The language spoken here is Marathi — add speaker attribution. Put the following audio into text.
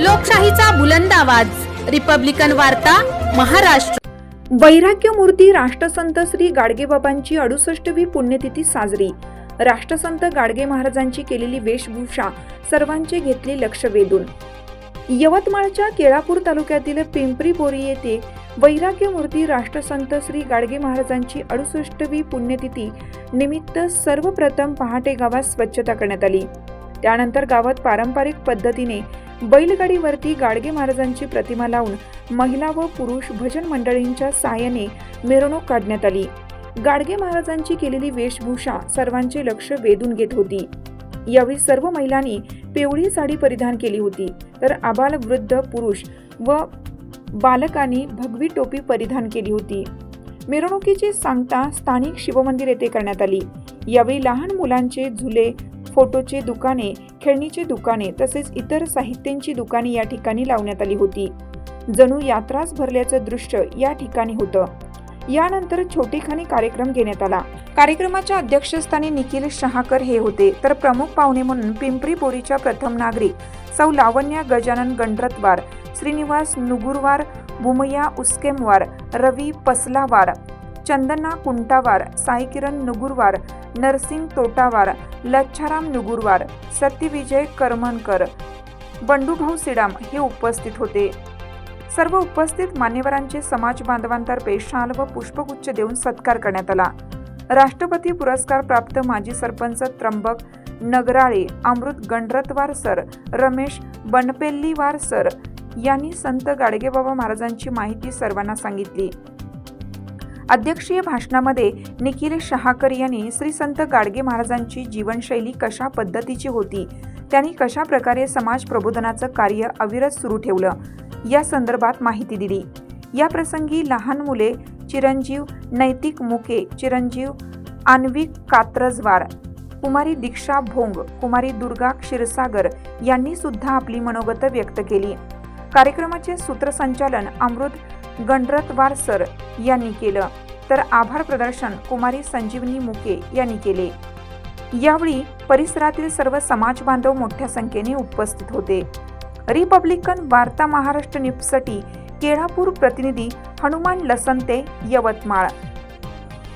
Speaker 1: लोकशाहीचा बुलंद आवाज. रिपब्लिकन वार्ता महाराष्ट्र.
Speaker 2: वैराग्यमूर्ती राष्ट्रसंत श्री गाडगेबाबांची अडुसष्टवी पुण्यतिथी साजरी. राष्ट्रसंत गाडगे महाराजांची केलेली वेशभूषा सर्वांचे घेतले लक्ष वेधून. यवतमाळच्या केळापूर तालुक्यातील पिंपरी बोरी येथे वैराग्य मूर्ती राष्ट्रसंत श्री गाडगे महाराजांची अडुसष्टवी पुण्यतिथी निमित्त सर्वप्रथम पहाटे गावात स्वच्छता करण्यात आली. त्यानंतर गावात पारंपरिक पद्धतीने बैलगाडीवरती गाडगे महाराजांची प्रतिमा लावून महिला व पुरुष भजन मंडळींच्या साहाय्याने मिरवणूक काढण्यात आली. गाडगे महाराजांची केलेली वेशभूषा सर्वांचे लक्ष वेधून घेत होती. यावेळी सर्व महिलांनी पिवळी साडी परिधान केली होती. तर आबाल वृद्ध पुरुष व बालकांनी भगवी टोपी परिधान केली होती. मिरवणुकीची सांगता स्थानिक शिवमंदिर येथे करण्यात आली. यावेळी लहान मुलांचे झुले फोटोचे दुकाने खेळणीची दुकाने तसेच इतर साहित्यांची दुकाने या ठिकाणी लावण्यात आली होती. जणू यात्राच भरल्याचं दृश्य या ठिकाणी होतं. यानंतर छोटेखानी कार्यक्रम घेण्यात आला. कार्यक्रमाच्या अध्यक्षस्थानी निखिल शहाकर हे होते. तर प्रमुख पाहुणे म्हणून पिंपरी बोरीच्या प्रथम नागरिक सौ लावण्या गजानन गणरतवार श्रीनिवास नुगुरवार भूमया उस्केमवार रवी पसलावार चंदना कुंटावार साईकिरण नुगुरवार नरसिंग तोटावार लच्छाराम नुगुरवार सत्यविजय करमनकर बंडूभाऊ सिडाम हे उपस्थित होते. सर्व उपस्थित मान्यवरांचे समाज बांधवांतर्फे शाल व पुष्पगुच्छ देऊन सत्कार करण्यात आला. राष्ट्रपती पुरस्कार प्राप्त माजी सरपंच त्र्यंबक नगराळे अमृत गणरतवार सर रमेश बनपेल्लीवार सर यांनी संत गाडगेबाबा महाराजांची माहिती सर्वांना सांगितली. अध्यक्षीय भाषणामध्ये निखिल शहाकर यांनी श्री संत गाडगे महाराजांची जीवनशैली कशा पद्धतीची होती? त्यांनी कशा प्रकारे समाज प्रबोधनाचं कार्य अविरत सुरू ठेवलं? या संदर्भात माहिती दिली. या प्रसंगी लहान मुले चिरंजीव नैतिक मुके चिरंजीव आण्विक कात्रजवार कुमारी दीक्षा भोंग कुमारी दुर्गा क्षीरसागर यांनी सुद्धा आपली मनोगत व्यक्त केली. कार्यक्रमाचे सूत्रसंचालन अमृत गणरतवार सर यांनी केलं. तर आभार प्रदर्शन कुमारी संजीवनी मुके यांनी केले. यावेळी परिसरातील सर्व समाज बांधव मोठ्या संख्येने उपस्थित होते. रिपब्लिकन वार्ता महाराष्ट्र न्यूजसाठी केळापूर प्रतिनिधी हनुमान लसंते यवतमाळ.